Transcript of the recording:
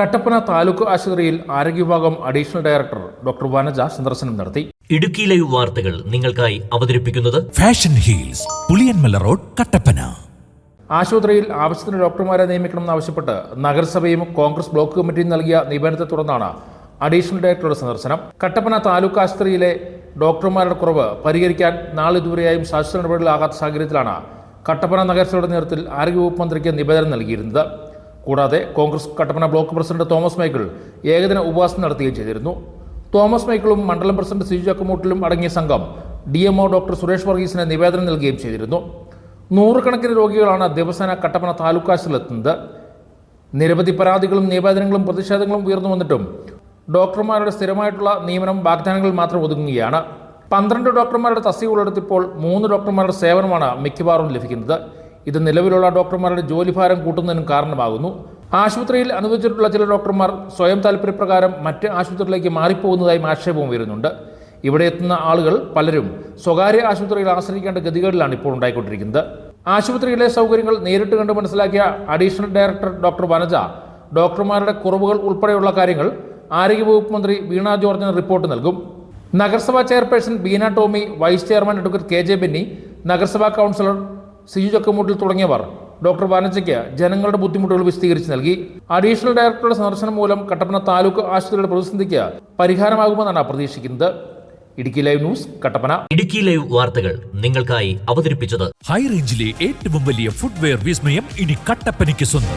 കട്ടപ്പന താലൂക്ക് ആശുപത്രിയിൽ ആരോഗ്യ വിഭാഗം അഡീഷണൽ ഡയറക്ടർ ഡോക്ടർ വനജ സന്ദർശനം നടത്തി. ഇടുക്കി ലൈവ് വാർത്തകൾ നിങ്ങൾക്കായി അവതരിപ്പിക്കുന്നത് fashion heels Puliyanmala road Kattappana. ആശുപത്രിയിൽ ആവശ്യത്തിന് ഡോക്ടർമാരെ നിയമിക്കണമെന്നാവശ്യപ്പെട്ട് നഗരസഭയും കോൺഗ്രസ് ബ്ലോക്ക് കമ്മിറ്റിയും നൽകിയ നിവേദനത്തെ തുടർന്നാണ് അഡീഷണൽ ഡയറക്ടറുടെ സന്ദർശനം. കട്ടപ്പന താലൂക്ക് ആശുപത്രിയിലെ ഡോക്ടർമാരുടെ കുറവ് പരിഹരിക്കാൻ നാളിതുവരെയായും ശാശ്വത നടപടികളാകാത്ത സാഹചര്യത്തിലാണ് കട്ടപ്പന നഗരസഭയുടെ നേതൃത്വത്തിൽ ആരോഗ്യവകുപ്പ് മന്ത്രിക്ക് നിവേദനം നൽകിയിരുന്നത്. കൂടാതെ Congress Kattappana block president Thomas Michael ഏകദിന ഉപവാസം നടത്തുകയും ചെയ്തിരുന്നു. തോമസ് മൈക്കിളും മണ്ഡലം പ്രസിഡന്റ് സിജു ചക്കമൂട്ടിലും അടങ്ങിയ സംഘം ഡി എംഒ ഡോക്ടർ സുരേഷ് വർഗീസിന് നിവേദനം നൽകുകയും ചെയ്തിരുന്നു. നൂറുകണക്കിന് രോഗികളാണ് ദിവസേന കട്ടപ്പന താലൂക്ക് നിരവധി പരാതികളും നിവേദനങ്ങളും പ്രതിഷേധങ്ങളും ഉയർന്നു വന്നിട്ടും ഡോക്ടർമാരുടെ സ്ഥിരമായിട്ടുള്ള നിയമനം വാഗ്ദാനങ്ങൾ മാത്രം ഒതുങ്ങുകയാണ്. പന്ത്രണ്ട് ഡോക്ടർമാരുടെ തസ്തിക ഉള്ളിടത്തിപ്പോൾ മൂന്ന് ഡോക്ടർമാരുടെ സേവനമാണ് മിക്കവാറും ലഭിക്കുന്നത്. ഇത് നിലവിലുള്ള ഡോക്ടർമാരുടെ ജോലിഭാരം കൂട്ടുന്നതിനും കാരണമാകുന്നു. ആശുപത്രിയിൽ അനുവദിച്ചിട്ടുള്ള ചില ഡോക്ടർമാർ സ്വയം താല്പര്യപ്രകാരം മറ്റ് ആശുപത്രിയിലേക്ക് മാറിപ്പോകുന്നതായും ആക്ഷേപവും വരുന്നുണ്ട് ഇവിടെ എത്തുന്ന ആളുകൾ പലരും സ്വകാര്യ ആശുപത്രിയിൽ ആശ്രയിക്കേണ്ട ഗതികളിലാണ് ഇപ്പോൾ ഉണ്ടായിക്കൊണ്ടിരിക്കുന്നത്. ആശുപത്രിയിലെ സൗകര്യങ്ങൾ നേരിട്ട് കണ്ട് മനസ്സിലാക്കിയ അഡീഷണൽ ഡയറക്ടർ ഡോക്ടർ വനജ ഡോക്ടർമാരുടെ കുറവുകൾ ഉൾപ്പെടെയുള്ള കാര്യങ്ങൾ ആരോഗ്യവകുപ്പ് മന്ത്രി വീണ ജോർജിന് റിപ്പോർട്ട് നൽകും. നഗരസഭാ chairperson Beena Tomy vice chairman advocate K J Benny നഗരസഭാ കൗൺസിലർ സിജു ചക്കമൂട്ടിൽ തുടങ്ങിയവർ ഡോക്ടർ ബാനർജിക്ക് ജനങ്ങളുടെ ബുദ്ധിമുട്ടുകൾ വിശദീകരിച്ച് നൽകി. അഡീഷണൽ ഡയറക്ടറുടെ സന്ദർശനം മൂലം കട്ടപ്പന താലൂക്ക് ആശുപത്രിയുടെ പ്രതിസന്ധിക്ക് പരിഹാരമാകുമെന്നാണ് പ്രതീക്ഷിക്കുന്നത്. Idukki live news Kattappana. Idukki live വാർത്തകൾ നിങ്ങൾക്കായി അവതരിപ്പിച്ചത്. ഹൈ റേഞ്ചിലെ ഏറ്റവും വലിയ ഫുട്വെയർ വിസ്മയം ഇനി കട്ടപ്പനയ്ക്ക് സ്വന്തം.